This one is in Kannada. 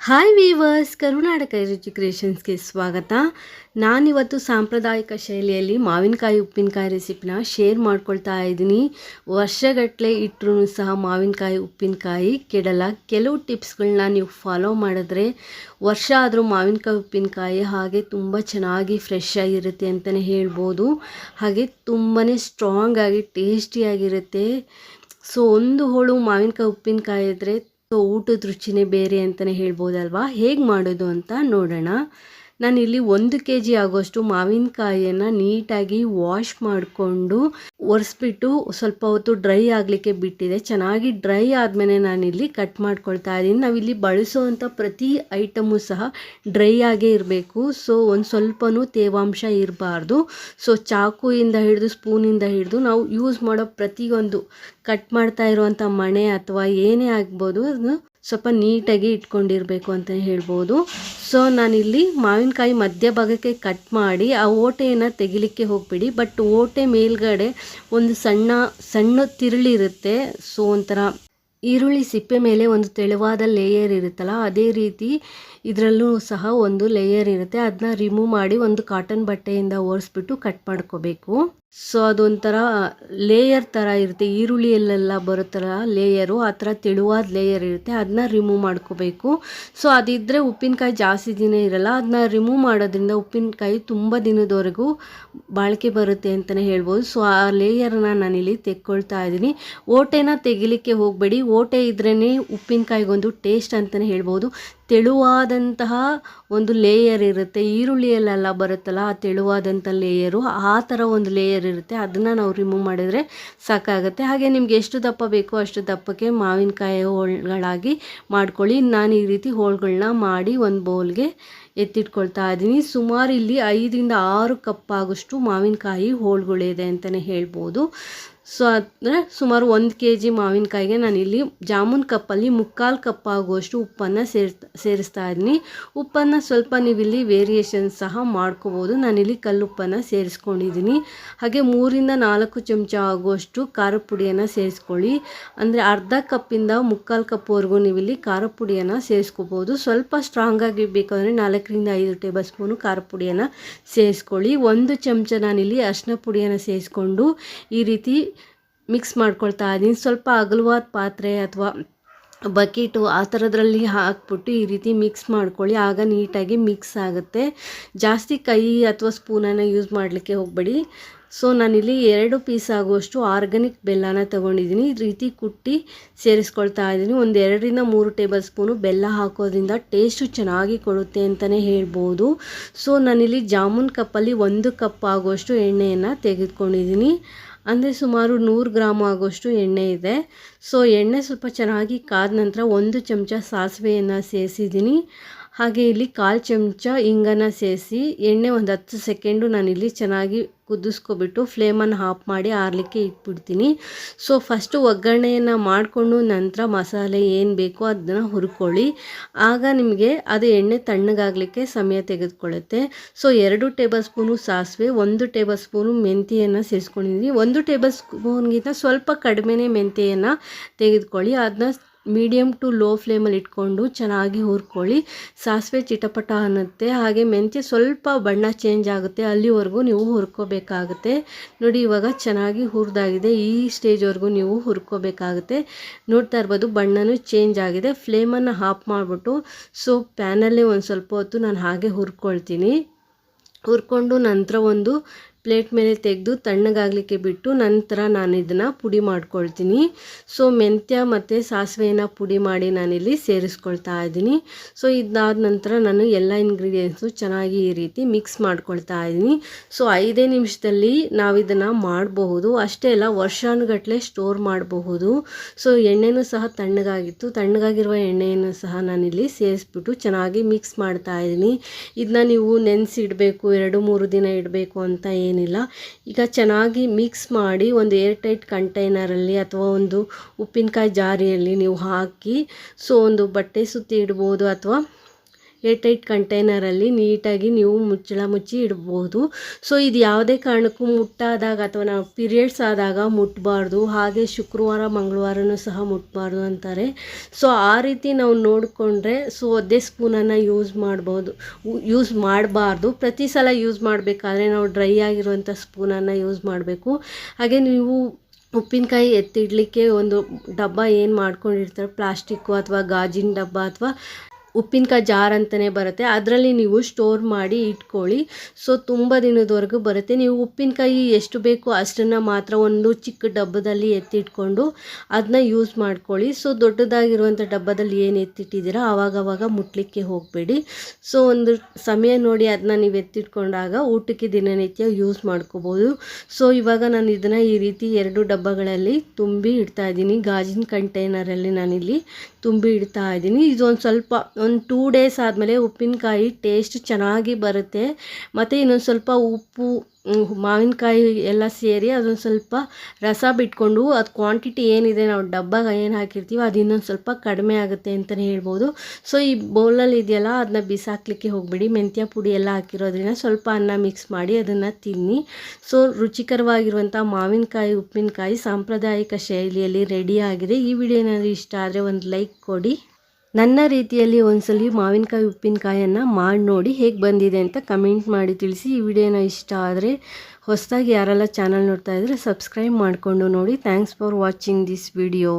ಹಾಯ್ ವೀವರ್ಸ್ ಕರುನಾಟಕ ರುಚಿ ಕ್ರಿಯೇಷನ್ಸ್ಗೆ ಸ್ವಾಗತ. ನಾನಿವತ್ತು ಸಾಂಪ್ರದಾಯಿಕ ಶೈಲಿಯಲ್ಲಿ ಮಾವಿನಕಾಯಿ, ಉಪ್ಪಿನಕಾಯಿ ರೆಸಿಪಿನ ಶೇರ್ ಮಾಡ್ಕೊಳ್ತಾ ಇದ್ದೀನಿ. ವರ್ಷಗಟ್ಟಲೆ ಇಟ್ಟರೂ ಸಹ ಮಾವಿನಕಾಯಿ, ಉಪ್ಪಿನಕಾಯಿ ಕೆಡಲ್ಲ ಕೆಲವು ಟಿಪ್ಸ್ಗಳನ್ನ ನೀವು ಫಾಲೋ ಮಾಡಿದ್ರೆ ವರ್ಷ ಆದರೂ ಮಾವಿನಕಾಯಿ, ಉಪ್ಪಿನಕಾಯಿ ಹಾಗೆ ತುಂಬ ಚೆನ್ನಾಗಿ ಫ್ರೆಶ್ ಆಗಿರುತ್ತೆ ಅಂತಲೇ ಹೇಳ್ಬೋದು. ಹಾಗೆ ತುಂಬಾ ಸ್ಟ್ರಾಂಗ್ ಆಗಿ ಟೇಸ್ಟಿಯಾಗಿರುತ್ತೆ ಸೊ ಒಂದು ಹೋಳು ಮಾವಿನಕಾಯಿ, ಉಪ್ಪಿನಕಾಯಿ ಇದ್ದರೆ ಸೊ ಊಟದ ರುಚಿನೇ ಬೇರೆ ಅಂತಲೇ ಹೇಳ್ಬೋದಲ್ವಾ? ಹೇಗೆ ಮಾಡೋದು ಅಂತ ನೋಡೋಣ. ನಾನಿಲ್ಲಿ ಒಂದು ಕೆ ಜಿ ಆಗೋಷ್ಟು ಮಾವಿನಕಾಯಿಯನ್ನು ನೀಟಾಗಿ ವಾಶ್ ಮಾಡಿಕೊಂಡು ಒರೆಸ್ಬಿಟ್ಟು ಸ್ವಲ್ಪ ಹೊತ್ತು ಡ್ರೈ ಆಗಲಿಕ್ಕೆ ಬಿಟ್ಟಿದೆ. ಚೆನ್ನಾಗಿ ಡ್ರೈ ಆದಮೇಲೆ ನಾನಿಲ್ಲಿ ಕಟ್ ಮಾಡ್ಕೊಳ್ತಾ ಇದ್ದೀನಿ. ನಾವಿಲ್ಲಿ ಬಳಸುವಂಥ ಪ್ರತಿ ಐಟಮು ಸಹ ಡ್ರೈ ಆಗೇ ಇರಬೇಕು. ಸೊ, ಒಂದು ಸ್ವಲ್ಪನೂ ತೇವಾಂಶ ಇರಬಾರ್ದು. ಸೊ, ಚಾಕುಯಿಂದ ಹಿಡಿದು ಸ್ಪೂನಿಂದ ಹಿಡಿದು ನಾವು ಯೂಸ್ ಮಾಡೋ ಪ್ರತಿಯೊಂದು ಕಟ್ ಮಾಡ್ತಾ ಇರುವಂಥ ಮಣೆ ಅಥವಾ ಏನೇ ಆಗ್ಬೋದು ಅದು ಸ್ವಲ್ಪ ನೀಟಾಗಿ ಇಟ್ಕೊಂಡಿರಬೇಕು ಅಂತ ಹೇಳ್ಬೋದು. ಸೊ ನಾನಿಲ್ಲಿ ಮಾವಿನಕಾಯಿ ಮಧ್ಯಭಾಗಕ್ಕೆ ಕಟ್ ಮಾಡಿ ಆ ಓಟೆಯನ್ನು ತೆಗಿಲಿಕ್ಕೆ ಹೋಗ್ಬಿಡಿ. ಬಟ್ ಓಟೆ ಮೇಲ್ಗಡೆ ಒಂದು ಸಣ್ಣ ಸಣ್ಣ ತಿರುಳಿರುತ್ತೆ ಸೊ ಒಂಥರ ಈರುಳ್ಳಿ ಸಿಪ್ಪೆ ಮೇಲೆ ಒಂದು ತೆಳುವಾದ ಲೇಯರ್ ಇರುತ್ತಲ್ಲ, ಅದೇ ರೀತಿ ಇದರಲ್ಲೂ ಸಹ ಒಂದು ಲೇಯರ್ ಇರುತ್ತೆ. ಅದನ್ನ ರಿಮೂವ್ ಮಾಡಿ ಒಂದು ಕಾಟನ್ ಬಟ್ಟೆಯಿಂದ ಒರೆಸ್ಬಿಟ್ಟು ಕಟ್ ಮಾಡ್ಕೋಬೇಕು. ಸೊ ಅದೊಂಥರ ಲೇಯರ್ ಥರ ಇರುತ್ತೆ. ಈರುಳ್ಳಿಯಲ್ಲೆಲ್ಲ ಬರುತ್ತಲ್ಲ ಲೇಯರು ಆ ಥರ ತೆಳುವಾದ ಲೇಯರ್ ಇರುತ್ತೆ. ಅದನ್ನ ರಿಮೂವ್ ಮಾಡ್ಕೋಬೇಕು. ಸೊ ಅದಿದ್ದರೆ ಉಪ್ಪಿನಕಾಯಿ ಜಾಸ್ತಿ ದಿನ ಇರಲ್ಲ. ಅದನ್ನ ರಿಮೂವ್ ಮಾಡೋದ್ರಿಂದ ಉಪ್ಪಿನಕಾಯಿ ತುಂಬ ದಿನದವರೆಗೂ ಬಾಳಿಕೆ ಬರುತ್ತೆ ಅಂತಲೇ ಹೇಳ್ಬೋದು. ಸೊ ಆ ಲೇಯರ್ನ ನಾನಿಲ್ಲಿ ತೆಕ್ಕೊಳ್ತಾ ಇದ್ದೀನಿ. ಓಟೆನ ತೆಗಿಲಿಕ್ಕೆ ಹೋಗಬೇಡಿ. ಓಟೆ ಇದ್ರೇ ಉಪ್ಪಿನಕಾಯಿಗೊಂದು ಟೇಸ್ಟ್ ಅಂತಲೇ ಹೇಳ್ಬೋದು. ತೆಳುವಾದಂತಹ ಒಂದು ಲೇಯರ್ ಇರುತ್ತೆ. ಈರುಳ್ಳಿಯಲ್ಲೆಲ್ಲ ಬರುತ್ತಲ್ಲ, ಆ ತೆಳುವಾದಂಥ ಲೇಯರು ಆ ಥರ ಒಂದು ಲೇಯರ್ ಇರುತ್ತೆ. ಅದನ್ನು ನಾವು ರಿಮೂವ್ ಮಾಡಿದರೆ ಸಾಕಾಗುತ್ತೆ. ಹಾಗೆ ನಿಮ್ಗೆ ಎಷ್ಟು ದಪ್ಪ ಬೇಕೋ ಅಷ್ಟು ದಪ್ಪಕ್ಕೆ ಮಾವಿನಕಾಯಿ ಹೋಳುಗಳಾಗಿ ಮಾಡ್ಕೊಳ್ಳಿ. ನಾನು ಈ ರೀತಿ ಹೋಳುಗಳನ್ನ ಮಾಡಿ ಒಂದು ಬೌಲ್ಗೆ ಎತ್ತಿಟ್ಕೊಳ್ತಾ ಇದ್ದೀನಿ ಸುಮಾರು ಇಲ್ಲಿ ಐದರಿಂದ ಆರು ಕಪ್ ಆಗೋಷ್ಟು ಮಾವಿನಕಾಯಿ ಹೋಳುಗಳಿದೆ ಅಂತಲೇ ಹೇಳ್ಬೋದು. ಸೊ ಅಂದರೆ ಸುಮಾರು ಒಂದು ಕೆ ಜಿ ಮಾವಿನಕಾಯಿಗೆ ನಾನಿಲ್ಲಿ ಜಾಮೂನ್ ಕಪ್ಪಲ್ಲಿ ಮುಕ್ಕಾಲು ಕಪ್ ಆಗುವಷ್ಟು ಉಪ್ಪನ್ನು ಸೇರ್ ಸೇರಿಸ್ತಾ ಇದ್ದೀನಿ. ಉಪ್ಪನ್ನು ಸ್ವಲ್ಪ ನೀವಿಲ್ಲಿ ವೇರಿಯೇಷನ್ ಸಹ ಮಾಡ್ಕೋಬೋದು. ನಾನಿಲ್ಲಿ ಕಲ್ಲುಪ್ಪನ್ನು ಸೇರಿಸ್ಕೊಂಡಿದ್ದೀನಿ. ಹಾಗೆ ಮೂರಿಂದ ನಾಲ್ಕು ಚಮಚ ಆಗುವಷ್ಟು ಖಾರ ಪುಡಿಯನ್ನು ಸೇರಿಸ್ಕೊಳ್ಳಿ. ಅಂದರೆ ಅರ್ಧ ಕಪ್ಪಿಂದ ಮುಕ್ಕಾಲು ಕಪ್ವರೆಗೂ ನೀವಿಲ್ಲಿ ಖಾರ ಪುಡಿಯನ್ನು ಸೇರಿಸ್ಕೋಬೋದು. ಸ್ವಲ್ಪ ಸ್ಟ್ರಾಂಗಾಗಿ ಬೇಕಂದರೆ ನಾಲ್ಕರಿಂದ ಐದು ಟೇಬಲ್ ಸ್ಪೂನು ಖಾರ ಪುಡಿಯನ್ನು ಸೇರಿಸ್ಕೊಳ್ಳಿ. ಒಂದು ಚಮಚ ನಾನಿಲ್ಲಿ ಅರಿಶಿನ ಪುಡಿಯನ್ನು ಸೇರಿಸ್ಕೊಂಡು ಈ ರೀತಿ ಮಿಕ್ಸ್ ಮಾಡ್ಕೊಳ್ತಾ ಇದ್ದೀನಿ. ಸ್ವಲ್ಪ ಅಗಲವಾದ ಪಾತ್ರೆ ಅಥವಾ ಬಕೆಟು ಆ ಥರದ್ರಲ್ಲಿ ಹಾಕ್ಬಿಟ್ಟು ಈ ರೀತಿ ಮಿಕ್ಸ್ ಮಾಡ್ಕೊಳ್ಳಿ. ಆಗ ನೀಟಾಗಿ ಮಿಕ್ಸ್ ಆಗುತ್ತೆ. ಜಾಸ್ತಿ ಕೈ ಅಥವಾ ಸ್ಪೂನನ್ನು ಯೂಸ್ ಮಾಡಲಿಕ್ಕೆ ಹೋಗಬೇಡಿ. ಸೊ ನಾನಿಲ್ಲಿ ಎರಡು ಪೀಸ್ ಆಗುವಷ್ಟು ಆರ್ಗ್ಯಾನಿಕ್ ಬೆಲ್ಲನ ತೊಗೊಂಡಿದ್ದೀನಿ. ಈ ರೀತಿ ಕುಟ್ಟಿ ಸೇರಿಸ್ಕೊಳ್ತಾ ಇದ್ದೀನಿ. ಒಂದು ಎರಡರಿಂದ ಮೂರು ಟೇಬಲ್ ಸ್ಪೂನು ಬೆಲ್ಲ ಹಾಕೋದ್ರಿಂದ ಟೇಸ್ಟು ಚೆನ್ನಾಗಿ ಕೊಡುತ್ತೆ ಅಂತಲೇ ಹೇಳ್ಬೋದು. ಸೊ ನಾನಿಲ್ಲಿ ಜಾಮೂನ್ ಕಪ್ಪಲ್ಲಿ ಒಂದು ಕಪ್ ಆಗುವಷ್ಟು ಎಣ್ಣೆಯನ್ನು ತೆಗೆದುಕೊಂಡಿದ್ದೀನಿ. ಅಂದರೆ ಸುಮಾರು ನೂರು ಗ್ರಾಮ್ ಆಗೋಷ್ಟು ಎಣ್ಣೆ ಇದೆ. ಸೊ ಎಣ್ಣೆ ಸ್ವಲ್ಪ ಚೆನ್ನಾಗಿ ಕಾದ ನಂತರ ಒಂದು ಚಮಚ ಸಾಸಿವೆಯನ್ನು ಸೇರಿಸಿದ್ದೀನಿ. ಹಾಗೆ ಇಲ್ಲಿ ಕಾಲು ಚಮಚ ಇಂಗನ್ನು ಸೇರಿಸಿ ಎಣ್ಣೆ ಒಂದು ಹತ್ತು ಸೆಕೆಂಡು ನಾನಿಲ್ಲಿ ಚೆನ್ನಾಗಿ ಕುದಿಸ್ಕೊಬಿಟ್ಟು ಫ್ಲೇಮನ್ನು ಆಫ್ ಮಾಡಿ ಆರಲಿಕ್ಕೆ ಇಟ್ಬಿಡ್ತೀನಿ. ಸೊ ಫಸ್ಟು ಒಗ್ಗರಣೆಯನ್ನು ಮಾಡಿಕೊಂಡು ನಂತರ ಮಸಾಲೆ ಏನು ಬೇಕೋ ಅದನ್ನು ಹುರ್ಕೊಳ್ಳಿ. ಆಗ ನಿಮಗೆ ಅದು ಎಣ್ಣೆ ತಣ್ಣಗಾಗಲಿಕ್ಕೆ ಸಮಯ ತೆಗೆದುಕೊಳ್ಳುತ್ತೆ. ಸೊ ಎರಡು ಟೇಬಲ್ ಸ್ಪೂನು ಸಾಸಿವೆ, ಒಂದು ಟೇಬಲ್ ಸ್ಪೂನು ಮೆಂತ್ಯೆಯನ್ನು ಸೇರಿಸ್ಕೊಂಡಿದ್ದೀನಿ. ಒಂದು ಟೇಬಲ್ ಸ್ಪೂನ್ಗಿಂತ ಸ್ವಲ್ಪ ಕಡಿಮೆನೇ ಮೆಂತೆಯನ್ನು ತೆಗೆದುಕೊಳ್ಳಿ. ಅದನ್ನ ಮೀಡಿಯಮ್ ಟು ಲೋ ಫ್ಲೇಮಲ್ಲಿ ಇಟ್ಕೊಂಡು ಚೆನ್ನಾಗಿ ಹುರ್ಕೊಳ್ಳಿ. ಸಾಸಿವೆ ಚಿಟಪಟ ಅನ್ನುತ್ತೆ. ಹಾಗೆ ಮೆಂತ್ಯ ಸ್ವಲ್ಪ ಬಣ್ಣ ಚೇಂಜ್ ಆಗುತ್ತೆ. ಅಲ್ಲಿವರೆಗೂ ನೀವು ಹುರ್ಕೋಬೇಕಾಗುತ್ತೆ. ನೋಡಿ, ಇವಾಗ ಚೆನ್ನಾಗಿ ಹುರಿದಾಗಿದೆ. ಈ ಸ್ಟೇಜ್ವರೆಗೂ ನೀವು ಹುರ್ಕೋಬೇಕಾಗುತ್ತೆ. ನೋಡ್ತಾ ಇರ್ಬೋದು, ಬಣ್ಣನೂ ಚೇಂಜ್ ಆಗಿದೆ. ಫ್ಲೇಮನ್ನು ಆಫ್ ಮಾಡಿಬಿಟ್ಟು ಸೊ ಪ್ಯಾನಲ್ಲೇ ಒಂದು ಸ್ವಲ್ಪ ಹೊತ್ತು ನಾನು ಹಾಗೆ ಹುರ್ಕೊಳ್ತೀನಿ. ಹುರ್ಕೊಂಡು ನಂತರ ಒಂದು ಪ್ಲೇಟ್ ಮೇಲೆ ತೆಗೆದು ತಣ್ಣಗಾಗಲಿಕ್ಕೆ ಬಿಟ್ಟು ನಂತರ ನಾನು ಇದನ್ನು ಪುಡಿ ಮಾಡ್ಕೊಳ್ತೀನಿ. ಸೊ ಮೆಂತ್ಯ ಮತ್ತು ಸಾಸಿವೆಯನ್ನು ಪುಡಿ ಮಾಡಿ ನಾನಿಲ್ಲಿ ಸೇರಿಸ್ಕೊಳ್ತಾ ಇದ್ದೀನಿ. ಸೊ ಇದಾದ ನಂತರ ನಾನು ಎಲ್ಲ ಇಂಗ್ರೀಡಿಯೆಂಟ್ಸು ಚೆನ್ನಾಗಿ ಈ ರೀತಿ ಮಿಕ್ಸ್ ಮಾಡ್ಕೊಳ್ತಾ ಇದ್ದೀನಿ. ಸೊ ಐದೇ ನಿಮಿಷದಲ್ಲಿ ನಾವು ಇದನ್ನು ಮಾಡಬಹುದು. ಅಷ್ಟೇ ಅಲ್ಲ ವರ್ಷಾನುಗಟ್ಟಲೆ ಸ್ಟೋರ್ ಮಾಡಬಹುದು. ಸೊ ಎಣ್ಣೆನೂ ಸಹ ತಣ್ಣಗಾಗಿತ್ತು. ತಣ್ಣಗಾಗಿರುವ ಎಣ್ಣೆಯನ್ನು ಸಹ ನಾನಿಲ್ಲಿ ಸೇರಿಸ್ಬಿಟ್ಟು ಚೆನ್ನಾಗಿ ಮಿಕ್ಸ್ ಮಾಡ್ತಾ ಇದ್ದೀನಿ. ಇದನ್ನ ನೀವು ನೆನೆಸಿಡಬೇಕು, ಎರಡು ಮೂರು ದಿನ ಇಡಬೇಕು ಅಂತ ಏನಿಲ್ಲ. ಈಗ ಚೆನ್ನಾಗಿ ಮಿಕ್ಸ್ ಮಾಡಿ ಒಂದು ಏರ್ ಟೈಟ್ ಕಂಟೈನರಲ್ಲಿ ಅಥವಾ ಒಂದು ಉಪ್ಪಿನಕಾಯಿ ಜಾರಿಯಲ್ಲಿ ನೀವು ಹಾಕಿ, ಸೊ ಒಂದು ಬಟ್ಟೆ ಸುತ್ತಿ ಇಡ್ಬೋದು ಅಥವಾ ಏರ್ಟೈಟ್ ಕಂಟೈನರಲ್ಲಿ ನೀಟಾಗಿ ನೀವು ಮುಚ್ಚಳ ಮುಚ್ಚಿ ಇಡ್ಬೋದು. ಸೊ ಇದು ಯಾವುದೇ ಕಾರಣಕ್ಕೂ ಮುಟ್ಟಾದಾಗ ಅಥವಾ ನಾವು ಪೀರಿಯಡ್ಸ್ ಆದಾಗ ಮುಟ್ಟಬಾರ್ದು ಹಾಗೆ ಶುಕ್ರವಾರ, ಮಂಗಳವಾರನೂ ಸಹ ಮುಟ್ಟಬಾರ್ದು ಅಂತಾರೆ. ಸೊ ಆ ರೀತಿ ನಾವು ನೋಡಿಕೊಂಡ್ರೆ ಸೊ ಅದೇ ಸ್ಪೂನನ್ನು ಯೂಸ್ ಮಾಡ್ಬೋದು. ಯೂಸ್ ಮಾಡಬಾರ್ದು. ಪ್ರತಿ ಸಲ ಯೂಸ್ ಮಾಡಬೇಕಾದ್ರೆ ನಾವು ಡ್ರೈ ಆಗಿರುವಂಥ ಸ್ಪೂನನ್ನು ಯೂಸ್ ಮಾಡಬೇಕು. ಹಾಗೆ ನೀವು ಉಪ್ಪಿನಕಾಯಿ ಎತ್ತಿಡಲಿಕ್ಕೆ ಒಂದು ಡಬ್ಬ ಏನು ಮಾಡ್ಕೊಂಡಿರ್ತಾರೆ? ಪ್ಲಾಸ್ಟಿಕ್ಕು ಅಥವಾ ಗಾಜಿನ ಡಬ್ಬ ಅಥವಾ ಉಪ್ಪಿನಕಾಯಿ ಜಾರ್ ಅಂತಲೇ ಬರುತ್ತೆ. ಅದರಲ್ಲಿ ನೀವು ಸ್ಟೋರ್ ಮಾಡಿ ಇಟ್ಕೊಳ್ಳಿ. ಸೊ ತುಂಬ ದಿನದವರೆಗೂ ಬರುತ್ತೆ. ನೀವು ಉಪ್ಪಿನಕಾಯಿ ಎಷ್ಟು ಬೇಕು ಅಷ್ಟನ್ನು ಮಾತ್ರ ಒಂದು ಚಿಕ್ಕ ಡಬ್ಬದಲ್ಲಿ ಎತ್ತಿಟ್ಕೊಂಡು ಅದನ್ನ ಯೂಸ್ ಮಾಡ್ಕೊಳ್ಳಿ. ಸೊ ದೊಡ್ಡದಾಗಿರುವಂಥ ಡಬ್ಬದಲ್ಲಿ ಏನು ಎತ್ತಿಟ್ಟಿದ್ದೀರಾ? ಆವಾಗವಾಗ ಮುಟ್ಲಿಕ್ಕೆ ಹೋಗಬೇಡಿ. ಸೊ ಒಂದು ಸಮಯ ನೋಡಿ ಅದನ್ನ ನೀವು ಎತ್ತಿಟ್ಕೊಂಡಾಗ ಊಟಕ್ಕೆ ದಿನನಿತ್ಯ ಯೂಸ್ ಮಾಡ್ಕೋಬೋದು. ಸೊ ಇವಾಗ ನಾನು ಇದನ್ನು ಈ ರೀತಿ ಎರಡು ಡಬ್ಬಗಳಲ್ಲಿ ತುಂಬಿ ಇಡ್ತಾ ಇದ್ದೀನಿ. ಗಾಜಿನ ಕಂಟೈನರಲ್ಲಿ ನಾನಿಲ್ಲಿ ತುಂಬಿ ಇಡ್ತಾ ಇದ್ದೀನಿ. ಇದೊಂದು ಸ್ವಲ್ಪ ಒಂದು ಟೂ ಡೇಸ್ ಆದಮೇಲೆ ಉಪ್ಪಿನಕಾಯಿ ಟೇಸ್ಟ್ ಚೆನ್ನಾಗಿ ಬರುತ್ತೆ. ಮತ್ತು ಇನ್ನೊಂದು ಸ್ವಲ್ಪ ಉಪ್ಪು ಮಾವಿನಕಾಯಿ ಎಲ್ಲ ಸೇರಿ ಅದೊಂದು ಸ್ವಲ್ಪ ರಸ ಬಿಟ್ಕೊಂಡು ಅದು ಕ್ವಾಂಟಿಟಿ ಏನಿದೆ ನಾವು ಡಬ್ಬಾಗ ಏನು ಹಾಕಿರ್ತೀವೋ ಅದು ಇನ್ನೊಂದು ಸ್ವಲ್ಪ ಕಡಿಮೆ ಆಗುತ್ತೆ ಅಂತಲೇ ಹೇಳ್ಬೋದು. ಸೊ ಈ ಬೌಲಲ್ಲಿ ಇದೆಯಲ್ಲ ಅದನ್ನ ಬಿಸಾಕ್ಲಿಕ್ಕೆ ಹೋಗಬೇಡಿ. ಮೆಂತ್ಯ ಪುಡಿ ಎಲ್ಲ ಹಾಕಿರೋದ್ರಿಂದ ಸ್ವಲ್ಪ ಅನ್ನ ಮಿಕ್ಸ್ ಮಾಡಿ ಅದನ್ನು ತಿನ್ನಿ. ಸೊ ರುಚಿಕರವಾಗಿರುವಂಥ ಮಾವಿನಕಾಯಿ, ಉಪ್ಪಿನಕಾಯಿ ಸಾಂಪ್ರದಾಯಿಕ ಶೈಲಿಯಲ್ಲಿ ರೆಡಿಯಾಗಿದೆ ಈ ವಿಡಿಯೋ ಏನಾದರೂ ಇಷ್ಟ ಆದರೆ ಒಂದು ಲೈಕ್ ಕೊಡಿ. ನನ್ನ ರೀತಿಯಲ್ಲಿ ಒಂದ್ಸಲಿ ಮಾವಿನಕಾಯಿ ಉಪ್ಪಿನಕಾಯನ್ನು ಮಾಡಿ ನೋಡಿ ಹೇಗೆ ಬಂದಿದೆ ಅಂತ ಕಮೆಂಟ್ ಮಾಡಿ ತಿಳಿಸಿ. ಈ ವಿಡಿಯೋನ ಇಷ್ಟ ಆದರೆ ಹೊಸದಾಗಿ ಯಾರೆಲ್ಲ ಚಾನಲ್ ನೋಡ್ತಾ ಇದ್ದರೆ ಸಬ್ಸ್ಕ್ರೈಬ್ ಮಾಡಿಕೊಂಡು ನೋಡಿ. Thanks for watching this video